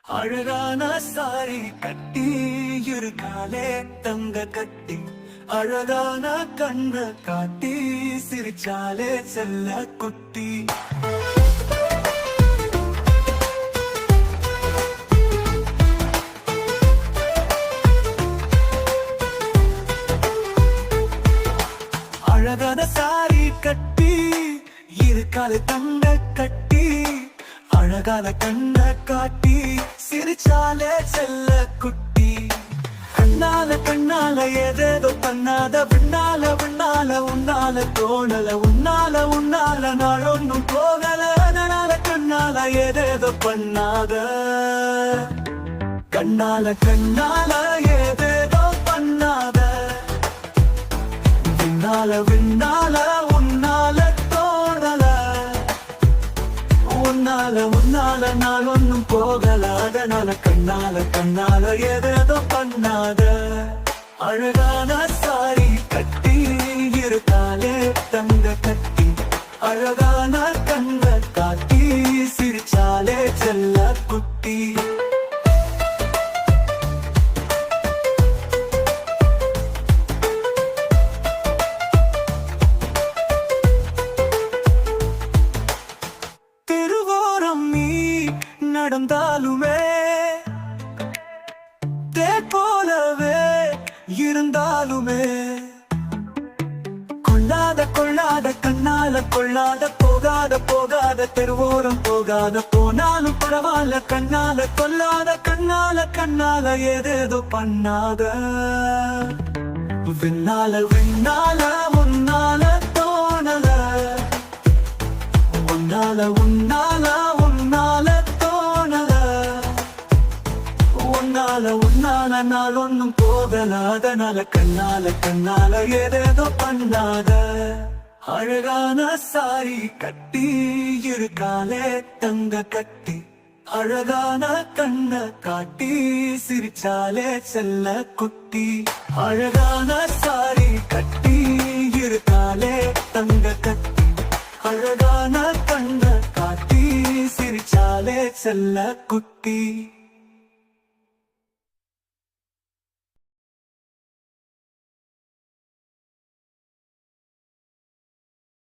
அழகான சாரி கட்டி இருக்காலே தங்க கட்டி. அழகான கண்ண காட்டி சிரிச்சாலே செல்ல குட்டி. அழகான சாரி கட்டி இருக்கால தங்க கட்டி. அழகான கண்ண காட்டி சிரிச்சாலே செல்ல குட்டி. கண்ணால கண்ணால ஏதேதோ பண்ணாத விண்ணால விண்ணால உன்னால தோணல உன்னால உன்னால நாள் ஒன்னும் போகல. அதனால கண்ணால ஏதேதோ பண்ணாத. கண்ணால கண்ணால உன்னால ஒன்னும் போகலாத நல கண்ணால கண்ணால எதோ பண்ணாத. அழகான சாரி கட்டி இருக்காலே தங்க கட்டி. அழகான கண்ண காட்டி சிரிச்சாலே செல்ல குட்டி. நடந்தாலுமே தேர் போலவே இருந்தாலுமே. கொள்ளாத கொள்ளாத கண்ணால கொள்ளாத போகாத போகாத தெருவோரம் போகாத போனாலும் பரவாயில்ல கண்ணால கொல்லாத கண்ணால கண்ணால ஏதேதோ பண்ணாத. விண்ணால விண்ணால உன்னால தோணல. உன்னால உன்னால கண்ணால உன்னால நாள் ஒன்னும் போகல. கண்ணால கண்ணால ஏதேதோ பண்ணாத. அழகான சாரி கட்டி இருக்காலே தங்க கட்டி. அழகான கண்ண காட்டி சிரிச்சாலே செல்ல குட்டி. அழகான சாரி கட்டி இருக்காலே தங்க கட்டி. அழகான கண்ண காட்டி சிரிச்சாலே செல்ல குட்டி.